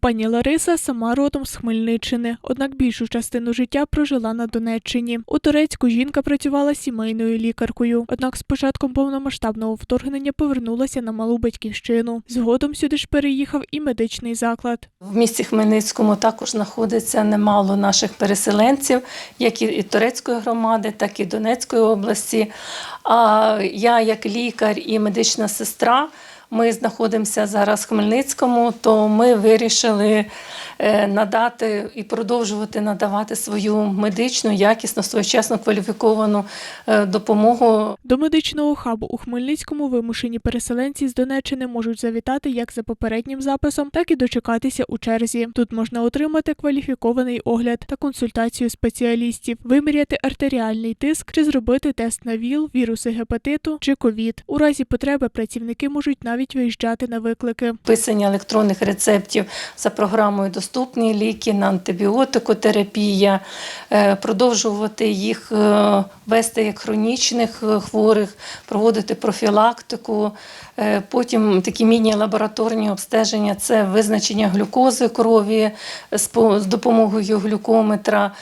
Пані Лариса сама родом з Хмельниччини, однак більшу частину життя прожила на Донеччині. У Турецьку жінка працювала сімейною лікаркою. Однак з початком повномасштабного вторгнення повернулася на малу батьківщину. Згодом сюди ж переїхав і медичний заклад. В місті Хмельницькому також знаходиться немало наших переселенців, як і турецької громади, так і Донецької області. А я, як лікар і медична сестра, ми знаходимося зараз в Хмельницькому, то ми вирішили е, надати і продовжувати надавати свою медичну, якісну, своєчасно кваліфіковану е, допомогу До медичного хабу у Хмельницькому вимушені переселенці з Донеччини можуть завітати як за попереднім записом, так і дочекатися у черзі. Тут можна отримати кваліфікований огляд та консультацію спеціалістів, виміряти артеріальний тиск чи зробити тест на ВІЛ, віруси гепатиту чи ковід. У разі потреби працівники можуть навіть виїжджати на виклики. Вписання електронних рецептів за програмою Доступні ліки на антибіотикотерапія, е, продовжувати їх е, вести як хронічних е, хворих, проводити профілактику. Потім такі міні-лабораторні обстеження це визначення глюкози крові з допомогою глюкометра,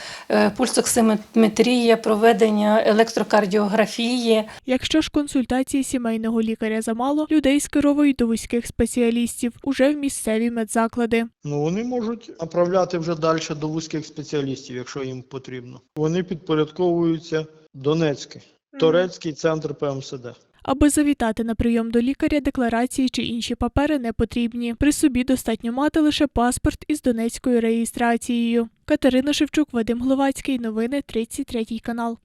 пульсоксиметрія, проведення електрокардіографії. Якщо ж консультації сімейного лікаря замало, людей скеровують до вузьких спеціалістів уже в місцеві медзаклади. Ну, вони можуть направляти вже далі до вузьких спеціалістів, якщо їм потрібно. Вони підпорядковуються Донецький, Торецький центр ПМСД. Аби завітати на прийом до лікаря, декларації чи інші папери не потрібні. При собі достатньо мати лише паспорт із донецькою реєстрацією. Катерина Шевчук, Вадим Гловацький. Новини 33 канал.